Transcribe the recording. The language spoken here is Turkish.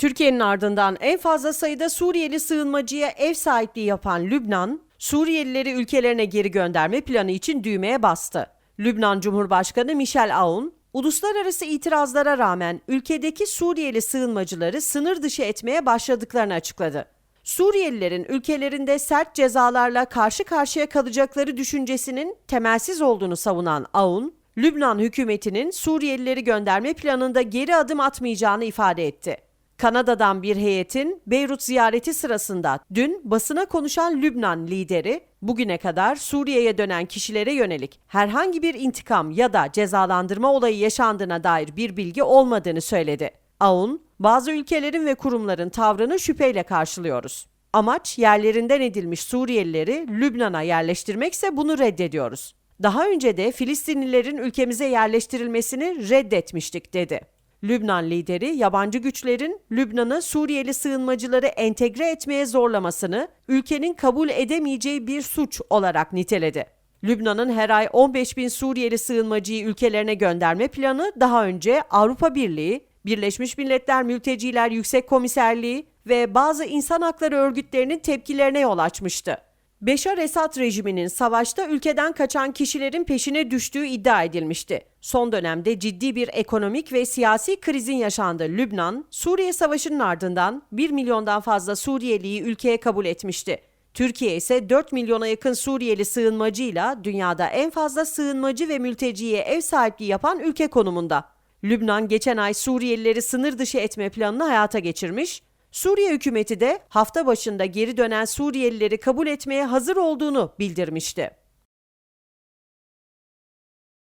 Türkiye'nin ardından en fazla sayıda Suriyeli sığınmacıya ev sahipliği yapan Lübnan, Suriyelileri ülkelerine geri gönderme planı için düğmeye bastı. Lübnan Cumhurbaşkanı Michel Aoun, uluslararası itirazlara rağmen ülkedeki Suriyeli sığınmacıları sınır dışı etmeye başladıklarını açıkladı. Suriyelilerin ülkelerinde sert cezalarla karşı karşıya kalacakları düşüncesinin temelsiz olduğunu savunan Aoun, Lübnan hükümetinin Suriyelileri gönderme planında geri adım atmayacağını ifade etti. Kanada'dan bir heyetin Beyrut ziyareti sırasında dün basına konuşan Lübnan lideri bugüne kadar Suriye'ye dönen kişilere yönelik herhangi bir intikam ya da cezalandırma olayı yaşandığına dair bir bilgi olmadığını söyledi. Aoun, bazı ülkelerin ve kurumların tavrını şüpheyle karşılıyoruz. Amaç yerlerinden edilmiş Suriyelileri Lübnan'a yerleştirmekse bunu reddediyoruz. Daha önce de Filistinlilerin ülkemize yerleştirilmesini reddetmiştik dedi. Lübnan lideri yabancı güçlerin Lübnan'ı Suriyeli sığınmacıları entegre etmeye zorlamasını ülkenin kabul edemeyeceği bir suç olarak niteledi. Lübnan'ın her ay 15 bin Suriyeli sığınmacıyı ülkelerine gönderme planı daha önce Avrupa Birliği, Birleşmiş Milletler Mülteciler Yüksek Komiserliği ve bazı insan hakları örgütlerinin tepkilerine yol açmıştı. Beşar Esad rejiminin savaşta ülkeden kaçan kişilerin peşine düştüğü iddia edilmişti. Son dönemde ciddi bir ekonomik ve siyasi krizin yaşandığı Lübnan, Suriye Savaşı'nın ardından 1 milyondan fazla Suriyeliyi ülkeye kabul etmişti. Türkiye ise 4 milyona yakın Suriyeli sığınmacıyla dünyada en fazla sığınmacı ve mülteciye ev sahipliği yapan ülke konumunda. Lübnan geçen ay Suriyelileri sınır dışı etme planını hayata geçirmiş, Suriye hükümeti de hafta başında geri dönen Suriyelileri kabul etmeye hazır olduğunu bildirmişti.